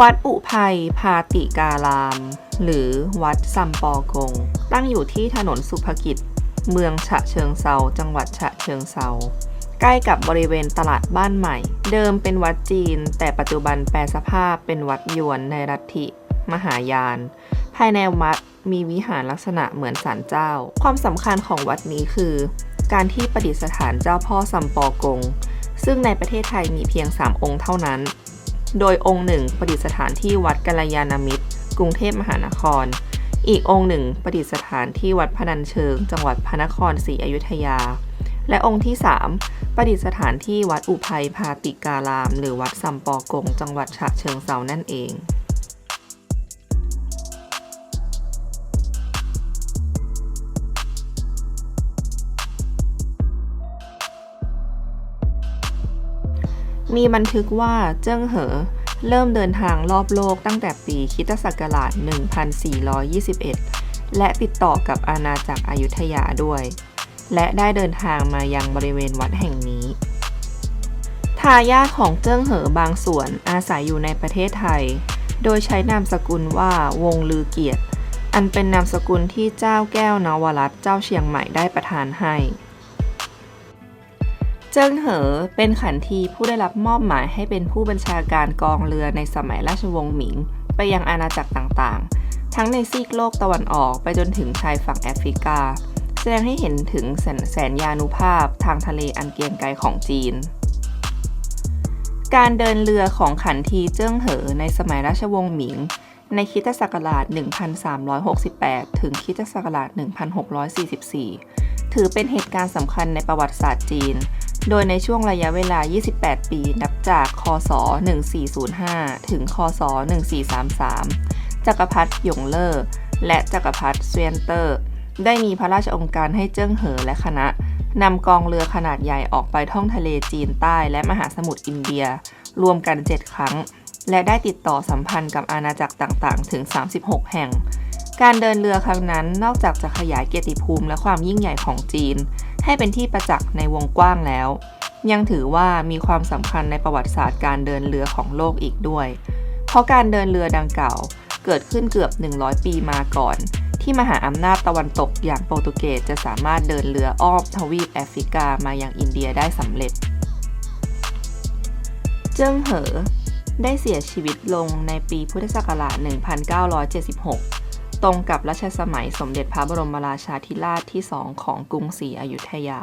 วัดอุภัยพาติการาม หรือวัดซัมปอกง ตั้งอยู่ที่ถนนสุภกิจ เมืองฉะเชิงเซาจังหวัดฉะเชิงเซาใกล้กับบริเวณตลาดบ้านใหม่ เดิมเป็นวัดจีน แต่ปัจจุบันแปลสภาพเป็นวัดยวนในรัฐิมหายาน ภายในวัดมีวิหารลักษณะเหมือนศาลเจ้า ความสำคัญของวัดนี้คือ การที่ประดิษฐานเจ้าพ่อซัมปอกง ซึ่งในประเทศไทยมีเพียง 3 องค์เท่านั้น โดยองค์หนึ่งประดิษฐานที่วัดกัลยาณมิตร กรุงเทพมหานคร อีกองค์หนึ่งประดิษฐานที่วัดพนัญเชิง จังหวัดพระนครศรีอยุธยา และองค์ที่ 3 ประดิษฐานที่วัดอุภัยพาติการาม หรือวัดสัมปอกง จังหวัดฉะเชิงเซานั่นเอง มีบันทึกว่าเจิ้งเหอ เริ่มเดินทางรอบโลกตั้งแต่ปีคิตศักราช 1421 และติดต่อกับอาณาจักรอยุธยาด้วย และได้เดินทางมายังบริเวณวัดแห่งนี้ ทายาทของเจิ้งเหอบางส่วนอาศัยอยู่ในประเทศไทย โดยใช้นามสกุลว่าวงลือเกียรติ อันเป็นนามสกุลที่เจ้าแก้วนวรัตเจ้าเชียงใหม่ได้ประทานให้ เจิ้งเหอเป็นขันทีผู้ได้รับมอบหมายให้เป็นผู้บัญชาการกองเรือในสมัยราชวงศ์หมิง ไปยังอาณาจักรต่างๆ ทั้งในซีกโลกตะวันออกไปจนถึงชายฝั่งแอฟริกา แสดงให้เห็นถึงแสนแสนยานุภาพทางทะเลอันเกรียงไกรของจีน การเดินเรือของขันทีเจิ้งเหอในสมัยราชวงศ์หมิง ในคริสตศักราช 1368 ถึงคริสตศักราช 1644 ถือเป็นเหตุการณ์สำคัญในประวัติศาสตร์จีน โดยในช่วงระยะเวลา 28 ปีนับจาก คศ 1405 ถึง คศ 1433 จักรพรรดิหยงเล่อ และจักรพรรดิเซวียนเตอร์ ได้มีพระราชองค์การให้เจิ้งเหอและคณะนำกองเรือขนาดใหญ่ออกไปท่องทะเลจีนใต้และมหาสมุทรอินเดีย รวมกัน 7 ครั้ง และได้ติดต่อสัมพันธ์กับอาณาจักรต่างๆ ถึง 36 แห่ง การเดินเรือครั้งนั้นนอกจากจะขยายเกียรติภูมิและความยิ่งใหญ่ของจีน ให้เป็นที่ประจักษ์ในวงกว้างแล้ว ยังถือว่ามีความสำคัญในประวัติศาสตร์การเดินเรือของโลกอีกด้วย เพราะการเดินเรือดังกล่าวเกิดขึ้นเกือบ 100 ปีมาก่อน ที่มหาอำนาจตะวันตกอย่างโปรตุเกสจะสามารถเดินเรืออ้อมทวีปแอฟริกามายังอินเดียได้สำเร็จ เจิ้งเหอ ได้เสียชีวิตลงในปีพุทธศักราช 1976 ตรงกับรัชสมัยสมเด็จพระบรมราชาธิราชที่สองของกรุงศรีอยุธยา